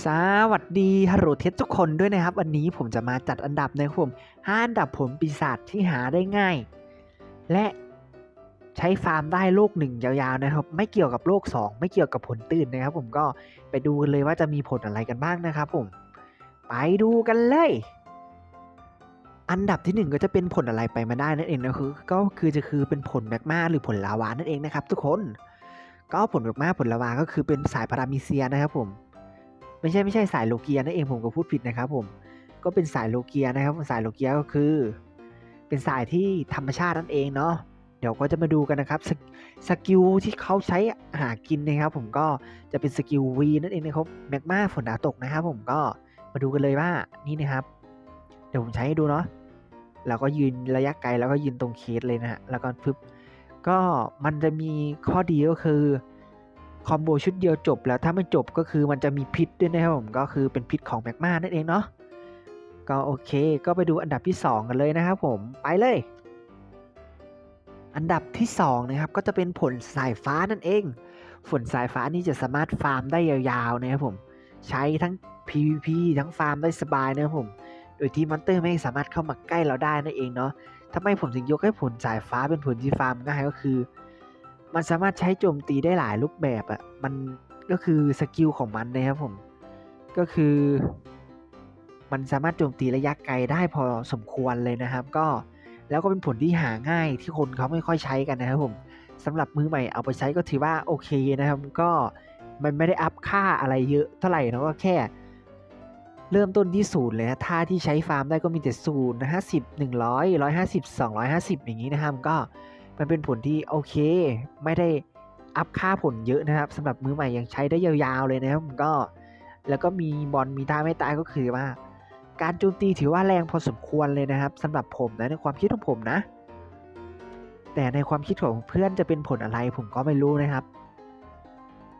สวัสดีฮัลโหลเทสทุกคนด้วยนะครับ วันนี้ผมจะมาจัดอันดับในผมห้าอันดับผลปีศาจที่หาได้ง่าย และใช้ฟาร์มได้โลกหนึ่งยาวๆนะครับ ไม่เกี่ยวกับโลก 2 ไม่เกี่ยวกับผลตื่นนะครับ ผมก็ไปดูกันเลยว่าจะมีผลอะไรกันบ้างนะครับ ผม ไปดูกันเลย อันดับที่หนึ่งก็จะเป็นผลอะไรไปมาได้นั่นเองนะคือก็คือจะคือเป็นผลแมกมาหรือผลลาวานั่นเองนะครับ ทุกคน ก็ผลแมกมาผลลาวาก็คือเป็นสายพารามิเซียนะครับ ผม ไม่ใช่ไม่ใช่สายโลเกียนั่นเองผมก็พูดผิดนะครับผมก็เป็นสายโลเกียนะครับสายโลเกียก็คือ เป็นสายที่ธรรมชาตินั่นเองเนาะเดี๋ยวก็จะมาดูกันนะครับสกสกิลที่เขาใช้หากินนะครับ ผมก็จะเป็นสกิล V นั่นเองนะครับแมกมาฝนดาวตกนะครับผมก็มาดูกันเลยว่านี่นะครับ เดี๋ยวผมใช้ให้ดูเนาะเราก็ยืนระยะไกลแล้วก็ยืนตรงเคสเลยนะฮะแล้วก็ปึ๊บก็มันจะมีข้อดีก็คือ คอมโบชุดเดียวจบแล้วถ้าไม่จบก็คือมันจะมีพิษด้วยนะครับผมก็คือเป็นพิษของแมกมานั่นเองเนาะก็โอเค ก็ไปดูอันดับที่ 2 กันเลยนะครับผมไปเลย อันดับที่2นะครับก็จะเป็นผลสายฟ้านั่นเอง ฝนสายฟ้านี่จะสามารถฟาร์มได้ยาวๆนะครับผมใช้ทั้ง PVP ทั้งฟาร์มได้สบายนะครับผมโดยที่มอนเตอร์ไม่สามารถเข้ามาใกล้เราได้นั่นเองเนาะทำไมผมถึงยกให้ผลสายฟ้าเป็นผลที่ฟาร์มง่ายก็คือ มันสามารถใช้โจมตีได้หลายรูปแบบอะ่ะ มันก็คือสกิลของมันนะครับผม ก็คือ มันสามารถโจมตีระยะไกลได้พอสมควรเลยนะครับ ก็แล้วก็เป็นผลที่หาง่ายที่คนเขาไม่ค่อยใช้กันนะครับผมสำหรับมือใหม่เอาไปใช้ก็ถือว่าโอเคนะครับ ก็มันไม่ได้อัพค่าอะไรเยอะเท่าไหร่นะก็แค่ เริ่มต้นที่ศูนย์เลยนะท่าที่ใช้ฟาร์มได้ก็มีแต่ศูนย์ห้าสิบหนึ่งร้อยร้อยห้าสิบสองร้อยห้าสิบอย่างนี้นะครับก็ มันเป็นผลที่โอเค ไม่ได้อัพค่าผลเยอะนะครับสำหรับมือใหม่ยังใช้ได้ยาวๆเลยนะครับผมก็แล้วก็มีบอลมีตาไม่ตายก็คือว่า การโจมตีถือว่าแรงพอสมควรเลยนะครับสำหรับผมนะในความคิดของผมนะ แต่ในความคิดของเพื่อนจะเป็นผลอะไรผมก็ไม่รู้นะครับ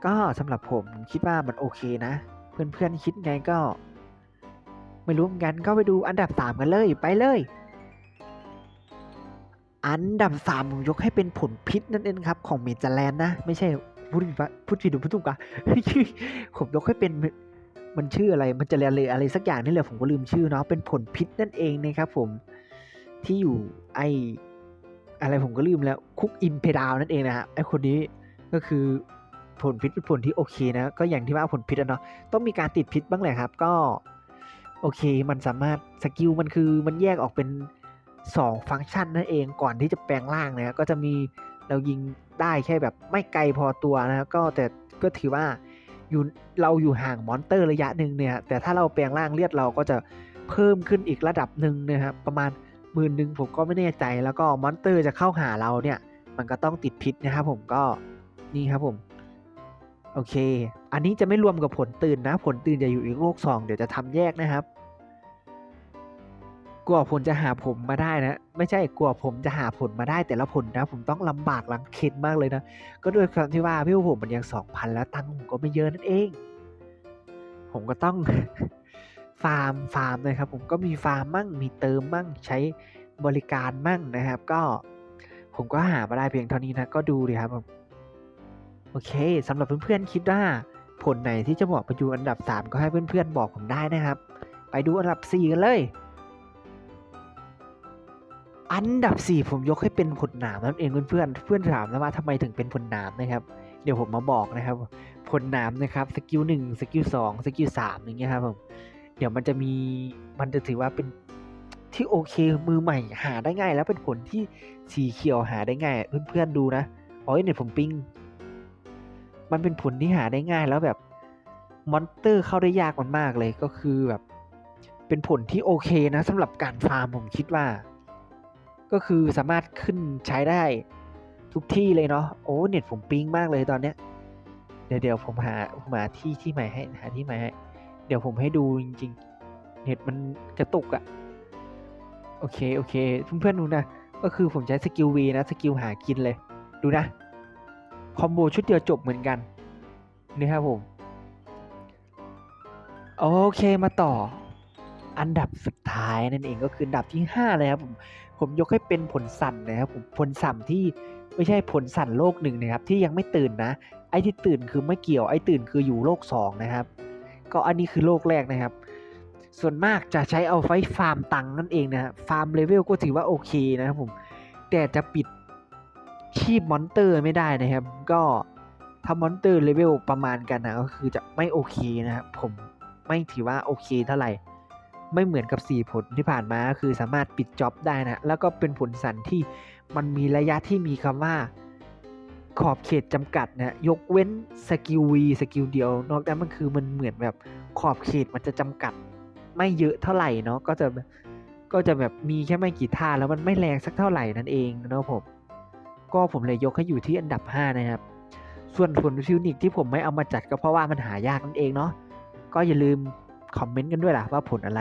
ก็สำหรับผมคิดว่ามันโอเคนะ เพื่อนๆคิดไงก็ ไม่รู้เหมือนกันก็ไปดูอันดับ 3 กันเลยไปเลย อันดับสามผมยกให้เป็นผลพิษนั่นเองครับ ของเมจแลนด์นะ ไม่ใช่พูดผิดปะพูดผิดหรือพูดถูกอะผมยกให้เป็นมันชื่ออะไรมันจะแลนเลยอะไรสักอย่างนี่แหละผมก็ลืมชื่อเนาะเป็นผลพิษนั่นเองนะครับผมที่อยู่ไออะไรผมก็ลืมแล้วคุกอิมเพดาวนั่นเองนะฮะไอคนนี้ก็คือผลพิษเป็นผลที่โอเคนะก็อย่างที่ว่าผลพิษอะเนาะต้องมีการติดพิษบ้างแหละครับ ก็ โอเค มันสามารถสกิลมันคือมันแยกออกเป็น 2 ฟังก์ชันนั่นเองก่อนที่จะแปลงร่างนะก็จะมีเรายิงได้แค่แบบไม่ไกลพอตัวนะก็แต่ก็ถือว่าอยู่เราอยู่ห่างมอนเตอร์ระยะหนึ่งเนี่ยแต่ถ้าเราแปลงร่างเลือดเราก็จะเพิ่มขึ้นอีกระดับหนึ่งนะครับประมาณหมื่นหนึ่งผมก็ไม่แน่ใจ แล้วก็มอนเตอร์จะเข้าหาเราเนี่ย มันก็ต้องติดพิษนะครับผมก็นี่ครับผมโอเค อันนี้จะไม่รวมกับผลตื่นนะ ผลตื่นจะอยู่อีกโลกสองเดี๋ยวจะทำแยกนะครับ กลัวผลจะหาผมมาได้นะ ไม่ใช่กลัวผมจะหาผลมาได้แต่ละผลนะ ผมต้องลำบากลังเข็นมากเลยนะ ก็ด้วยความที่ว่าพี่ผมมันยังสองพันแล้วตังค์ผมก็ไม่เยอะนั่นเอง ผมก็ต้องฟาร์มฟาร์มนะครับ ผมก็มีฟาร์มมั่งมีเติมมั่งใช้บริการมั่งนะครับ ก็ผมก็หามาได้เพียงเท่านี้นะ ก็ดูดิครับผมโอเคสำหรับเพื่อนๆคิดว่าผลไหนที่จะเหมาะไปอยู่อันดับ 3 ก็ให้เพื่อนๆบอกผมได้นะครับ ไปดูอันดับ 4 กันเลย อันดับ 4 ผมยกให้เป็นผลหนามนั่นเองเพื่อนๆเพื่อนถามนะว่าทำไมถึงเป็นผลหนามนะครับ เดี๋ยวผมมาบอกนะครับ ผลหนามนะครับสกิลหนึ่งสกิลสองสกิลสามอย่างเงี้ยครับผมเดี๋ยวมันจะมีมันจะถือว่าเป็นที่โอเคมือใหม่หาได้ง่าย แล้วเป็นผลที่สีเขียวหาได้ง่าย เพื่อนๆดูนะอ๋อเนี่ยผมปิ้งมันเป็นผลที่หาได้ง่ายแล้วแบบมอนเตอร์เข้าได้ยากมันมากเลยก็คือแบบ เป็นผลที่โอเคนะสำหรับการฟาร์มผมคิดว่า ก็คือสามารถขึ้นใช้ได้ทุกที่เลยเนาะโอ้เน็ตผมปิงมากเลยตอนเนี้ยเดี๋ยวเดี๋ยวผมหาผมหาที่ที่ใหม่ให้หาที่ใหม่ให้เดี๋ยวผมให้ดูจริงๆ เน็ตมันกระตุกอะโอเคโอเคเพื่อนๆดูนะก็คือผมใช้สกิลวีนะสกิลหากินเลย ดูนะคอมโบชุดเดียวจบเหมือนกันนี่ครับผม โอเคมาต่อ อันดับสุ ท้ายนั่นเองก็คืออันดับที่ 5 เลยครับผมผมยกให้เป็นผลสั่นนะครับผมผลสั่นที่ไม่ใช่ผลสั่นโลกหนึ่งนะครับ ที่ยังไม่ตื่นนะ ไอ้ที่ตื่นคือไม่เกี่ยวไอ้ตื่นคืออยู่โลก 2 นะครับ ก็อันนี้คือโลกแรกนะครับ ส่วนมากจะใช้เอาไว้ฟาร์มตังค์นั่นเองนะฮะฟาร์มเลเวลก็ถือว่าโอเคนะครับผมแต่จะปิดชีพมอนเตอร์ไม่ได้นะครับ ก็ถ้ามอนเตอร์เลเวลประมาณกันนะก็คือจะไม่โอเคนะครับผมไม่ถือว่าโอเคเท่าไหร่ ไม่เหมือนกับ 4 ผลที่ผ่านมาคือสามารถปิดจ็อบได้นะ แล้วก็เป็นผลสันที่มันมีระยะที่มีคำว่าขอบเขตจำกัดนะยกเว้นสกิล V สกิลเดียว นอกจากมันคือมันเหมือนแบบขอบเขตมันจะจำกัด ไม่เยอะเท่าไหร่เนาะก็จะก็จะแบบมีแค่ไม่กี่ท่าแล้วมันไม่แรงสักเท่าไหร่นั่นเองเนาะผมก็ผมเลยยกให้อยู่ที่อันดับ 5 นะครับ ส่วนผลฟิวนิกที่ผมไม่เอามาจัดก็เพราะว่ามันหายากนั่นเองเนาะก็อย่าลืม คอมเมนต์กันด้วยล่ะว่าผลอะไร